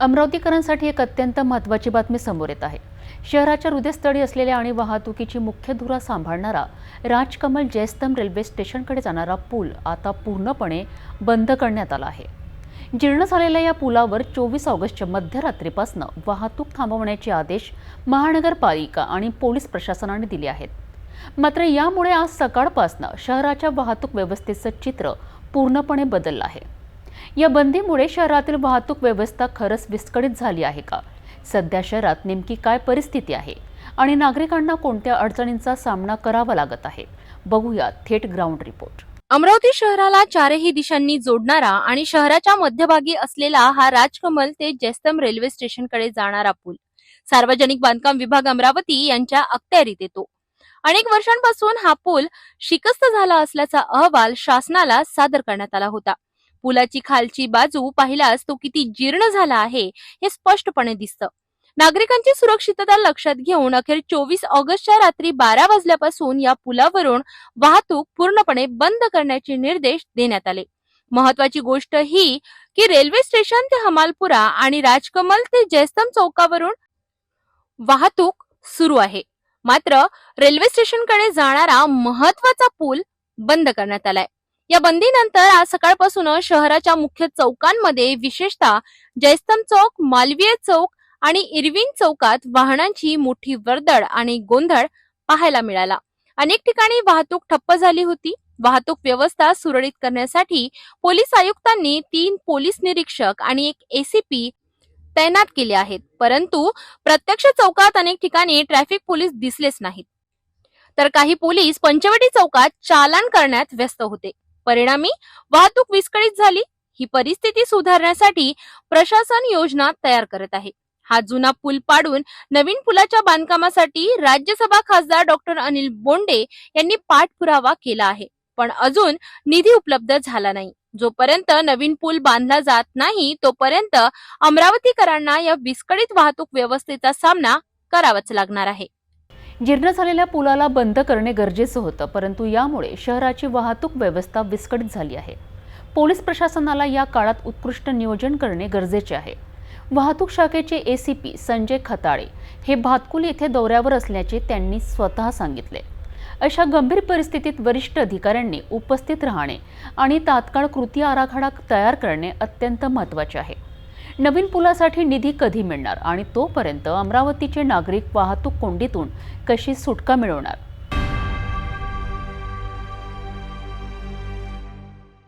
अमरावतीकरांसाठी एक अत्यंत महत्त्वाची बातमी समोर येत आहे. शहराच्या हृदयस्थळी असलेल्या आणि वाहतुकीची मुख्य धुरा सांभाळणारा राजकमल जयस्तंभ रेल्वे स्टेशनकडे जाणारा पूल आता पूर्णपणे बंद करण्यात आला आहे. जीर्ण झालेल्या या पुलावर चोवीस ऑगस्टच्या मध्यरात्रीपासून वाहतूक थांबवण्याचे आदेश महानगरपालिका आणि पोलीस प्रशासनाने दिले आहेत. मात्र यामुळे आज सकाळपासून शहराच्या वाहतूक व्यवस्थेचं चित्र पूर्णपणे बदललं आहे. या बंदीमुळे शहरातील वाहतूक व्यवस्था खरंच विस्कळीत झाली आहे का? सध्या शहरात नेमकी काय परिस्थिती आहे? आणि नागरिकांना कोणत्या अडचणींचा सामना करावा लागत आहे? बघूया थेट ग्राउंड रिपोर्ट. अमरावती शहराला चारही दिशांनी जोडणारा आणि शहराच्या मध्यभागी असलेला हा राजकमल ते जैस्तम रेल्वे स्टेशनकडे जाणारा पूल. सार्वजनिक बांधकाम विभाग अमरावती यांच्या अखत्यारीत येतो. अनेक वर्षांपासून हा पूल शिकस्त झाला असल्याचा अहवाल शासनाला सादर करण्यात आला होता. पुलाची खालची बाजू पाहिल्यास तो किती जीर्ण झाला आहे हे स्पष्टपणे दिसतं. नागरिकांची सुरक्षितता लक्षात घेऊन अखेर चोवीस ऑगस्टच्या रात्री बारा वाजल्यापासून या पुलावरून वाहतूक पूर्णपणे बंद करण्याचे निर्देश देण्यात आले. महत्वाची गोष्ट ही की रेल्वे स्टेशन ते हमालपुरा आणि राजकमल ते जयस्तम चौकावरून वाहतूक सुरू आहे. मात्र रेल्वे स्टेशनकडे जाणारा महत्त्वाचा पूल बंद करण्यात आलाय. या बंदीनंतर आज सकाळपासून शहराच्या मुख्य चौकांमध्ये विशेषतः जयस्तम चौक मालवीय चौक आणि इरविन चौकात वाहनांची मोठी वर्दळ आणि गोंधळ पाहायला मिळाला. अनेक ठिकाणी वाहतूक ठप्प झाली होती. वाहतूक व्यवस्था सुरळीत करण्यासाठी पोलीस आयुक्तांनी तीन पोलीस निरीक्षक आणि एक एसीपी तैनात केले आहेत. परंतु प्रत्यक्ष चौकात अनेक ठिकाणी ट्रॅफिक पोलीस दिसलेच नाहीत. तर काही पोलीस पंचवटी चौकात चालान करण्यात व्यस्त होते. परिणामी वाहतूक विस्कळीत झाली. ही परिस्थिती सुधारण्यासाठी प्रशासन योजना तयार करत आहे. हा जुना पूल पाडून नवीन पुलाच्या बांधकामासाठी राज्यसभा खासदार डॉक्टर अनिल बोंडे यांनी पाठपुरावा केला आहे. पण अजून निधी उपलब्ध झाला नाही. जोपर्यंत नवीन पूल बांधला जात नाही तोपर्यंत अमरावतीकरांना या विस्कळीत वाहतूक व्यवस्थेचा सामना करावाच लागणार आहे. जीर्ण झालेल्या पुलाला बंद करणे गरजेचं होतं परंतु यामुळे शहराची वाहतूक व्यवस्था विस्कळीत झाली आहे. पोलीस प्रशासनाला या काळात उत्कृष्ट नियोजन करणे गरजेचे आहे. वाहतूक शाखेचे A C P Sanjay Khatale हे भातकुल येथे दौऱ्यावर असल्याचे त्यांनी स्वतः सांगितले. अशा गंभीर परिस्थितीत वरिष्ठ अधिकाऱ्यांनी उपस्थित राहणे आणि तात्काळ कृती आराखडा तयार करणे अत्यंत महत्त्वाचे आहे. नवीन पुलासाठी निधी कधी मिळणार? आणि तोपर्यंत अमरावतीचे नागरिक वाहतूक कोंडीतून कशी सुटका मिळवणार?